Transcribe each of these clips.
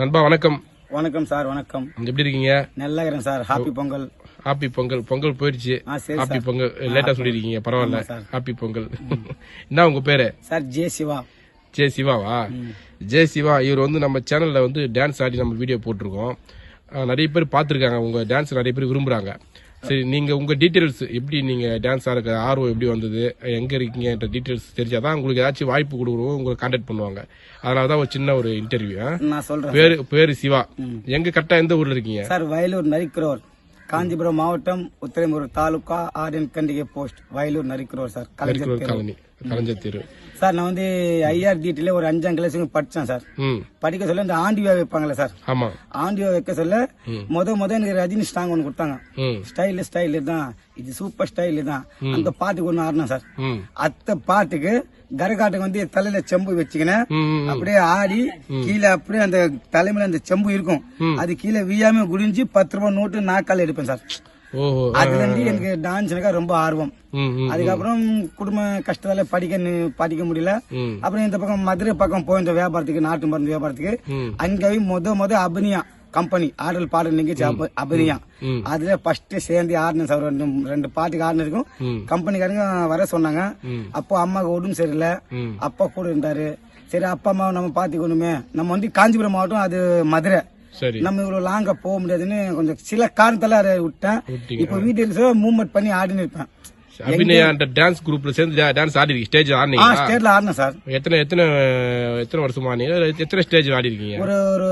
நண்பா வணக்கம். வணக்கம் சார் வணக்கம். எப்படி இருக்கீங்க? நல்லா இருக்கிறேன் sir. Happy Pongal. Happy Pongal. Pongal போயிடுச்சு ஹாப்பி பொங்கல். லேட்டா சொல்லிருக்கீங்க பரவாயில்ல. ஹாப்பி பொங்கல். என்ன உங்க பேரு? Sir J Siva. ஜே சிவாவா? ஜே சிவா இவர் வந்து நம்ம சேனல்ல வந்து டான்ஸ் ஆடி நம்ம வீடியோ போட்டிருக்கோம். நிறைய பேர் பார்த்துருக்காங்க. உங்க டான்ஸ் நிறைய பேர் விரும்புறாங்க. சரி நீங்க உங்க டீடைல்ஸ் எப்படி நீங்க டான்ஸ் ஆடுற ஆர்வம் எப்படி வந்தது? எங்க இருக்கீங்கன்ற டீடைல்ஸ் தெரிஞ்சாதான் உங்களுக்கு ஏதாச்சும் வாய்ப்பு கொடுக்குறோம் உங்களை கான்டாக்ட் பண்ணுவாங்க. அதனால தான் ஒரு சின்ன ஒரு இன்டர்வியூ நான் சொல்றேன். பேரு பேரு சிவா. எங்க கரெக்டா எந்த ஊர்ல இருக்கீங்க? சார் வயலூர் நரிக்குறோர் காஞ்சிபுரம் மாவட்டம் Uthiramerur taluka RN Kandigai post Vayalur Narikkuravar sir. Kalaignar. Colony. Kalaignar தெரு. சார் நான் வந்து ஐஆர் டிடில ஒரு அஞ்சாம் கிளாஸுக்கு படிச்சேன் சார். படிக்க சொல்ல இந்த ஆண்டிவா வைப்பாங்கல்ல சார். ஆமா. ஆண்டிவா வைக்க சொல்ல முத முத எனக்கு ரஜினி ஸ்டாங் ஒன்று கொடுத்தாங்க. ஸ்டைல் ஸ்டைல் தான். இது சூப்பர் ஸ்டைல் தான். அந்த பாட்டுக்கு ஒன்று ஆடினேன் சார். அத்த பாட்டுக்கு கரகாட்டுக்கு வந்து தலையில செம்பு வச்சுக்கினேன். அப்படியே ஆடி கீழே அப்படியே அந்த தலைமையில அந்த செம்பு இருக்கும். அது கீழே வியாம குடிஞ்சு பத்து ரூபாய் நோட்டு நாக்கால் எடுப்பேன் சார். அதுல இருந்து எனக்கு டான்ஸ்னுக்கா ரொம்ப ஆர்வம். அதுக்கப்புறம் குடும்ப கஷ்டத்தால படிக்க படிக்க முடியல. அப்புறம் இந்த பக்கம் மதுரை பக்கம் போயிருந்த வியாபாரத்துக்கு நாட்டு மருந்து வியாபாரத்துக்கு. அங்கேயும் முத முத அபினியா கம்பெனி ஆடல் பாடல் நிகழ்ச்சி அப- அபினியா. அதுல ஃபர்ஸ்ட் சேர்ந்து ஆடினேன் சார் ரெண்டு ரெண்டு பாட்டுக்கு ஆடினதுக்கும். கம்பெனிக்காரங்க வர சொன்னாங்க. அப்போ அம்மாவுக்கு உடம்பு சரியில்லை. அப்பா கூட இருந்தாரு. சரி அப்பா அம்மாவை நம்ம பாத்துக்கணுமே நம்ம வந்து காஞ்சிபுரம் மாவட்டம் அது மதுரை. சரி. நம்ம இவ்வளவு லாங்கா போக முடியாதுன்னு கொஞ்சம் சில காரணத்தால அதை விட்டேன். இப்போ வீட்டில் மூவ்மெண்ட் பண்ணி ஆடினு இருப்பேன். அபிநயா அந்த டான்ஸ் குரூப்ல சேர்ந்து டான்ஸ் ஆடி ஸ்டேஜ் ஆடினீங்க ஸ்டேட்ல ஆடினேன் சார் எத்தனை எத்தனை எத்தனை வருஷமா நீங்க எத்தனை ஸ்டேஜ் ஆடி இருக்கீங்க? ஒரு ஒரு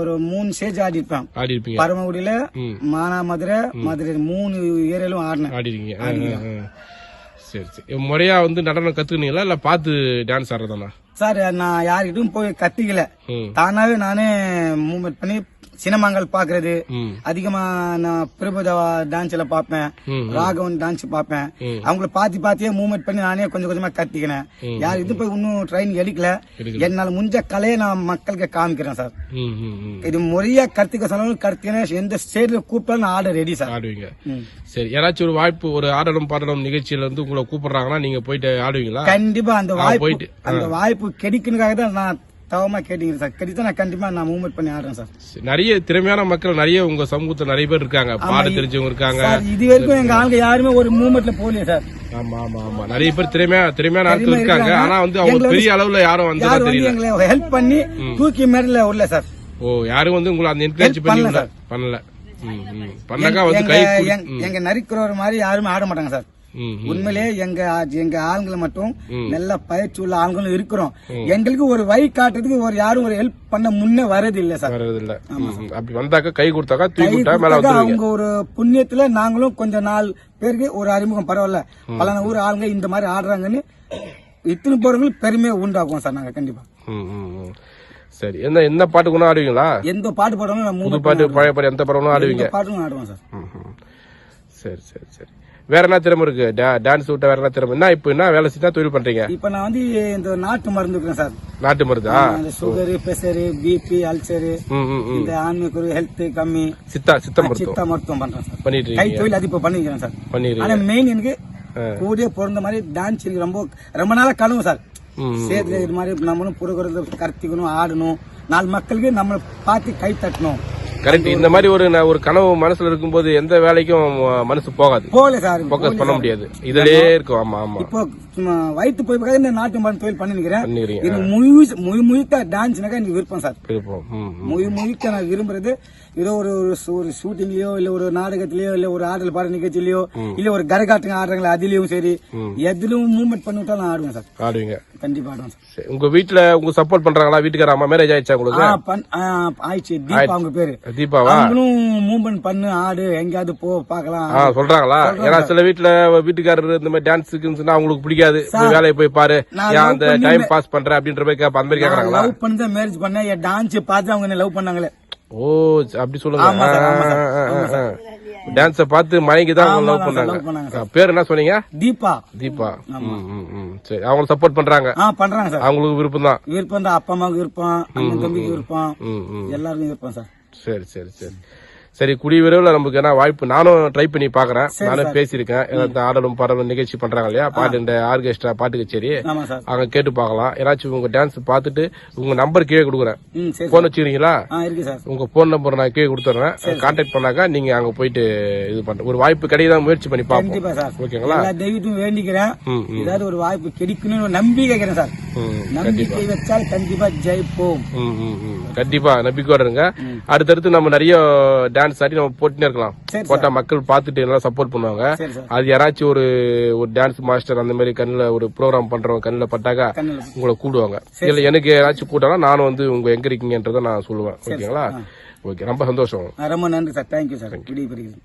ஒரு மூணு ஸ்டேஜ் ஆடி இருப்பேன். ஆடி இருப்பீங்க. பரமக்குடியில ம். மானா மதுரை மதுரை மூணு ஏரியாலும் ஆடினேன். ஆடி இருக்கீங்க. சரி சரி. முறையா வந்து நடனம் கத்துக்கினீங்களா? இல்ல பார்த்து டான்ஸ் ஆடுறதானா? சார் நான் யார்கிட்டயும் போய் கத்திக்கல. தானாவே நானே மூவ்மெண்ட் பண்ணி சினிமாங்கள் பாக்குறது அதிகமா நான் பிரபுதவா டான்ஸ்ல பாப்பேன் ராகவன் டான்ஸ் பாப்பேன். அவங்கள பாத்தி பாத்தியே மூவ்மெண்ட் பண்ணி நானே கொஞ்சம் கொஞ்சமா கத்திக்கினேன். யார் இது போய் இன்னும் ட்ரைனிங் எடுக்கல. என்னால முடிஞ்ச கலையை நான் மக்களுக்கு காமிக்கிறேன் சார். இது முறையா கத்துக்க சொன்னாலும் கத்துக்கினேன். எந்த ஸ்டேட்ல கூப்பிட்டாலும் நான் ஆட ரெடி சார். ஆடுவீங்க. சரி யாராச்சும் ஒரு வாய்ப்பு ஒரு ஆடலும் பாடலும் நிகழ்ச்சியில இருந்து உங்களை கூப்பிடுறாங்கன்னா நீங்க போயிட்டு ஆடுவீங்களா? கண்டிப்பா அந்த வாய்ப்பு போயிட்டு, அந்த வாய்ப்பு கிடைக்கணுக்காக தான் நான் தவமா கேட்டீங்க சார். கிடைத்தா நான் கண்டிப்பா நான் மூவ்மெண்ட் பண்ணி ஆடுறேன் சார். நிறைய திறமையான மக்கள் நிறைய உங்க சமூகத்துல நிறைய பேர் இருக்காங்க. பாட தெரிஞ்சவங்க இருக்காங்க. இது வரைக்கும் எங்க ஆளுங்க யாருமே ஒரு மூவ்மெண்ட்ல போகலையே சார். ஆமா ஆமா ஆமா. நிறைய பேர் திறமையா திறமையான ஆட்கள் இருக்காங்க. ஆனா வந்து அவங்க பெரிய அளவுல யாரும் வந்து தெரியல. ஹெல்ப் பண்ணி தூக்கி மேடல உள்ள சார். ஓ யாரும் வந்து உங்களை அந்த என்கரேஜ் பண்ணி பண்ணல பண்ணல. பண்ணாக்கா வந்து கை எங்க- நரிக்கிறவர் மாதிரி யாருமே ஆட மாட்டாங்க சார். உண்மையிலே எங்க எங்க ஆளுங்களை மட்டும் நல்ல பயிற்சி உள்ள ஆளுங்களும் இருக்கிறோம். எங்களுக்கு ஒரு வழி காட்டுறதுக்கு ஒரு யாரும் ஒரு ஹெல்ப் பண்ண முன்னே வரது இல்ல சார் வர்றது இல்ல. அப்படி வந்தாக்கா கை கொடுத்தாக்கா அவங்க ஒரு புண்ணியத்துல நாங்களும் கொஞ்ச நாள் பேருக்கு ஒரு அறிமுகம் பரவாயில்ல. பல ஊர் ஆளுங்க இந்த மாதிரி ஆடுறாங்கன்னு இத்தனை போறவங்களுக்கு பெருமையை உண்டாக்குவோம் சார் நாங்க கண்டிப்பா. சரி என்ன என்ன பாட்டு கூட ஆடுவீங்களா? எந்த பாட்டு பாடுறோம் நான் புது மூணு பாட்டு பழைய பாட்டு எந்த படமும் ஆடுவீங்க? பாட்டும் ஆடுவோம் சார். சரி சரி சரி. வேற என்ன திறமை இருக்கு? டான்ஸ் விட்டா வேற என்ன திறமை? என்ன இப்ப என்ன வேலை செஞ்சா தொழில் பண்றீங்க? இப்ப நான் வந்து இந்த நாட்டு மருந்து இருக்கிறேன் சார். நாட்டு மருந்தா? Sugar pressure BP ulcer. இந்த ஆன்மீக ஹெல்த் கம்மி. சித்தா சித்த மருத்துவம். சித்தா மருத்துவம் பண்றேன் சார். பண்ணிட்டு கை தொழில் அது இப்ப பண்ணிக்கிறேன் சார். பண்ணிடுறீங்க ஆனா மெயின் எனக்கு கூடிய பிறந்த மாதிரி டான்ஸ் எனக்கு ரொம்ப ரொம்ப நாளா கனவு சார். சேர்த்து இது மாதிரி நம்மளும் புறகுறது கருத்திக்கணும் ஆடணும். நாலு மக்களுக்கு நம்மளை பார்த்து கை தட்டணும். கரெக்ட் இந்த மாதிரி ஒரு ஒரு கனவு மனசுல இருக்கும்போது எந்த வேலைக்கும் மனசு போகாது. போகல சார். ஃபோக்கஸ் பண்ண முடியாது. இதுலயே இருக்கும். ஆமா ஆமா. இப்போ வயிற்று போய் பார்க்க இந்த நாட்டு மருந்து தொழில் பண்ணிருக்கிறேன் இது முழு முழு முழுக்க டான்ஸ்னாக்கா எனக்கு விருப்பம் சார். முழு முழுக்க நான் விரும்புறது ஏதோ ஒரு ஒரு ஷூட்டிங்லயோ இல்ல ஒரு நாடகத்திலயோ இல்ல ஒரு ஆடல் பாட நிகழ்ச்சியிலயோ இல்ல ஒரு கரகாட்டுங்க ஆடுறாங்களா அதுலயும் சரி எதுலயும் மூவ்மெண்ட் பண்ணி விட்டா நான் ஆடுவேன் சார். ஆடுவீங்க. கண்டிப்பா ஆடுவேன் சார். உங்க வீட்டுல உங்க சப்போர்ட் பண்றாங்களா? வீட்டுக்கார அம்மா மேரேஜ் ஆயிடுச்சா உங்களுக்கு? ஆயிடுச்சு. தீபா அவங்க பேரு. தீபாவா? அவங்களும் மூவ்மெண்ட் பண்ணு ஆடு எங்கேயாவது போ பாக்கலாம் சொல்றாங்களா? ஏன்னா சில வீட்டுல வீட்டுக்காரர் இந்த மாதிரி டான்ஸ் அவங்களுக்கு பிடிக்காது. போய் வேலையை போய் பாரு. அந்த பண்ணி டைம் பாஸ் பண்ற அப்படின்ற கேப்ப அந்த மாதிரி கேக்குறாங்களா? லவ் பண்ணி மேரேஜ் பண்ணேன். என் டான்ஸ் பார்த்து அவங்க லவ் பண்ணாங்களே. ஓ அப்படி சொல்லுங்க. டான்ஸ பார்த்து மயங்கி தான் லவ் பண்ணாங்க. பேர் என்ன சொன்னீங்க? தீபா. தீபா. சரி அவங்க சப்போர்ட் பண்றாங்க. பண்றாங்க சார் அவங்களுக்கு விருப்பம் தான். விருப்பம் தான். அப்பா அம்மாவுக்கு விருப்பம் அண்ணன் தம்பிக்கு விருப்பம். எல்லாருக்கும் விருப்பம் சார் சரி சரி சரி. சரி குடி விரைவில் நமக்கு என்ன வாய்ப்பு? நானும் ட்ரை பண்ணி பாக்குறேன். நானும் பேசியிருக்கேன். ஆடலும் பாடலும் நிகழ்ச்சி பண்றாங்க இல்லையா? பாட்டு இந்த ஆர்கெஸ்ட்ரா பாட்டு கச்சேரி. அங்க கேட்டு பார்க்கலாம் ஏதாச்சும் உங்க டான்ஸ் பார்த்துட்டு உங்க நம்பர் கீழே கொடுக்குறேன். போன் வச்சுக்கிறீங்களா? உங்க போன் நம்பர் நான் கீழே கொடுத்துறேன். கான்டாக்ட் பண்ணாக்கா நீங்க அங்க போயிட்டு இது பண்ற ஒரு வாய்ப்பு கிடைக்குதா முயற்சி பண்ணி பார்ப்போம். ஓகேங்களா? எல்லா தெய்வத்தையும் வேண்டிக்கிறேன். ஏதாவது ஒரு வாய்ப்பு கிடைக்கணும்னு ஒரு நம்பிக்கை வைக்கிறேன் சார். நம்பிக்கை வச்சால் கண்டிப்பா ஜெயிப்போம். கண்டிப்பா நம்பிக்கையோட இருங்க. அடுத்தடுத்து நம்ம நிறைய டான்ஸ் ஆடி நம்ம போட்டுனே இருக்கலாம். போட்டா மக்கள் பார்த்துட்டு நல்லா சப்போர்ட் பண்ணுவாங்க. அது யாராச்சும் ஒரு ஒரு டான்ஸ் மாஸ்டர் அந்த மாதிரி கண்ணுல ஒரு ப்ரோக்ராம் பண்றவங்க கண்ணுல பட்டாக்கா உங்களை கூடுவாங்க. இல்ல எனக்கு யாராச்சும் கூட்டானா நானும் வந்து உங்க எங்க இருக்கீங்கன்றத நான் சொல்லுவேன். ஓகேங்களா? ஓகே ரொம்ப சந்தோஷம். ரொம்ப நன்றி சார். தேங்க்யூ சார் விடிய பெறுகிறேன்